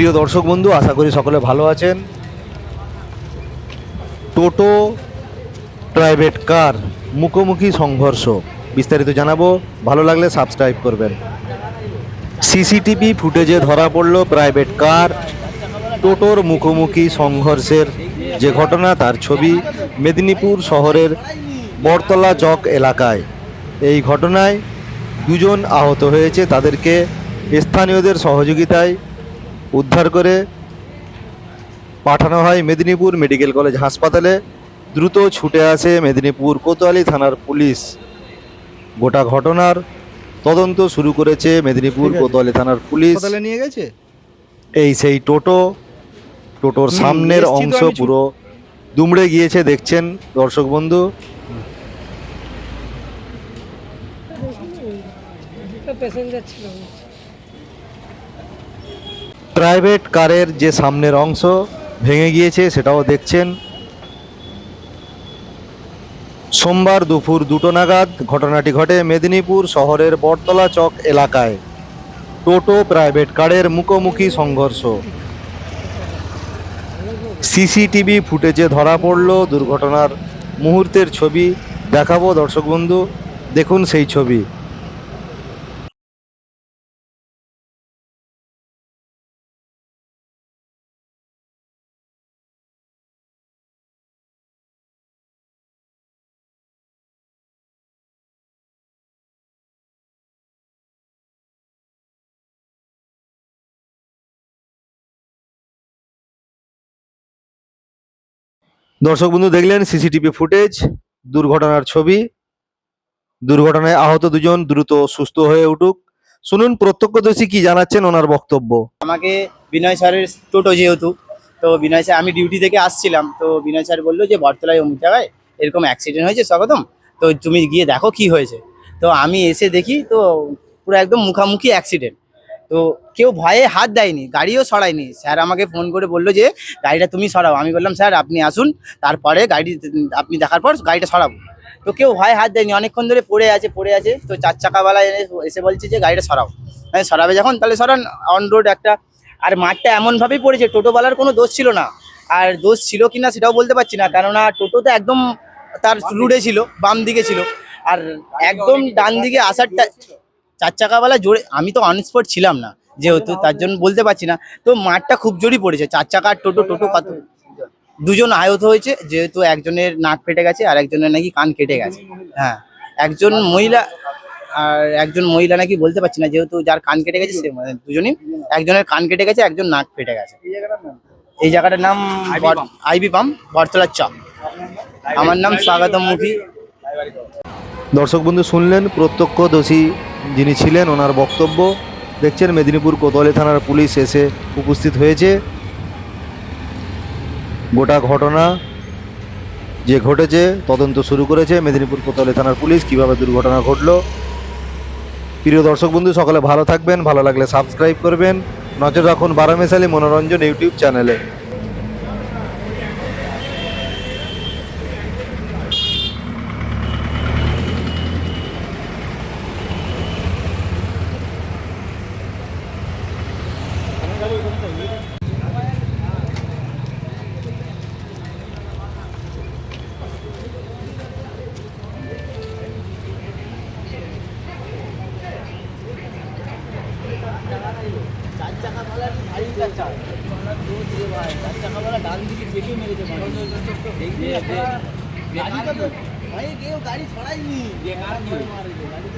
প্রিয় দর্শক বন্ধু, আশা করি সকলে ভালো আছেন। টোটো প্রাইভেট কার মুখোমুখি সংঘর্ষ, বিস্তারিত জানাব। ভালো লাগলে সাবস্ক্রাইব করবেন। সিসিটিভি ফুটেজে ধরা পড়ল প্রাইভেট কার টোটোর মুখোমুখি সংঘর্ষের যে ঘটনা, তার ছবি মেদিনীপুর শহরের বটতলা চক এলাকায়। এই ঘটনায় দুজন আহত হয়েছে। তাদেরকে স্থানীয়দের সহযোগিতায় উদ্ধার করে পাঠানো হয় মেদিনীপুর মেডিকেল কলেজ হাসপাতালে। দ্রুত ছুটে আসে মেদিনীপুর কোতোয়ালি থানার পুলিশ। গোটা ঘটনার তদন্ত শুরু করেছে মেদিনীপুর কোতোয়ালি থানার পুলিশ। নিয়ে গেছে? এই সেই টোটো টোটোর সামনের অংশ পুরো দুমড়ে গিয়েছে দেখছেন দর্শক বন্ধু। প্যাসেঞ্জার ছিল। প্রাইভেট কারের যে সামনের অংশ ভেঙে গিয়েছে, সেটাও দেখছেন। সোমবার দুপুর দুটো নাগাদ ঘটনাটি ঘটে মেদিনীপুর শহরের বটতলা চক এলাকায়। টোটো প্রাইভেট কারের মুখোমুখি সংঘর্ষ। সিসিটিভি ফুটেজে ধরা পড়ল দুর্ঘটনার মুহূর্তের ছবি। দেখাবো দর্শক বন্ধু, দেখুন সেই ছবি। দর্শক বন্ধু, দেখলেন সিসিটিভি ফুটেজ, দুর্ঘটনার ছবি। দুর্ঘটনায় আহত দুজন, দ্রুত সুস্থ হয়ে উঠুক। শুনুন, প্রত্যক্ষদর্শী কি জানাচ্ছেন ওনার বক্তব্য? আমাকে বিনয় স্যারের টোটো যেহেতু, তো বিনয় স্যার, আমি ডিউটি থেকে আসছিলাম, তো বিনয় স্যার বলল যে, বটতলায় অমুক জায়গায় এরকম অ্যাক্সিডেন্ট হয়েছে, স্বাগতম। তো তুমি গিয়ে দেখো কি হয়েছে। তো আমি এসে দেখি, তো পুরো একদম মুখামুখি অ্যাক্সিডেন্ট তো কেউ ভয়ে হাত দেয়নি, গাড়িও সরায়নি। স্যার আমাকে ফোন করে বলল যে, গাড়িটা তুমি সরাও। আমি বললাম, স্যার, আপনি আসুন, তারপরে গাড়ি, আপনি দেখার পর গাড়িটা সরাবো। তো কেউ ভয়ে হাত দেয়নি, অনেকক্ষণ ধরে পড়ে আছে পড়ে আছে। তো চার চাকাওয়ালা এনে এসে বলছে যে, গাড়িটা সরাও। আমি সরাবে যখন, তাহলে সরান অন রোড একটা। আর মাঠটা এমনভাবেই পড়েছে, টোটোওয়ালার কোনো দোষ ছিল না। আর দোষ ছিল কি না সেটাও বলতে পারছি না, কেননা টোটো তো একদম তার রুডে ছিল বাম দিকে ছিল। আর একদম ডান দিকে আসারটা চার চাকাওয়ালা জোরে আমি তো অনস্পট ছিলাম না যেহেতু তার জন্য বলতে পারছি না। তো মাঠটা খুব জোরই পড়েছে চার চাকার টোটো টোটো কত? দুজন আহত হয়েছে যেহেতু একজনের নাক ফেটে গেছে আর একজনের নাকি কান কেটে গেছে। হ্যাঁ একজন মহিলা আর একজন মহিলা নাকি বলতে পারছি না যেহেতু যার কান কেটে গেছে সে মানে দুজনই একজনের কান কেটে গেছে একজন নাক ফেটে গেছে। এই জায়গাটার নাম আইবি পাম বটতলার চক আমার নাম স্বাগতম মুখী। দর্শক বন্ধু শুনলেন প্রত্যক্ষদর্শী যিনি ছিলেন ওনার বক্তব্য দেখছেন মেদিনীপুর কোতোয়ালি থানার পুলিশ এসে উপস্থিত হয়েছে। গোটা ঘটনা যে ঘটেছে, তদন্ত শুরু করেছে মেদিনীপুর কোতোয়ালি থানার পুলিশ, কীভাবে দুর্ঘটনা ঘটলো। প্রিয় দর্শক বন্ধু, সকলে ভালো থাকবেন, ভালো লাগলে সাবস্ক্রাইব করবেন। নজর রাখুন বারামেশালী মনোরঞ্জন ইউটিউব চ্যানেলে। চার চাকা বলার ভারী চার চাকা চার চাকা বলা ডান দিকে চেপে মেরেছে ভাই কেউ গাড়ি ছড়াইনি গাড়ি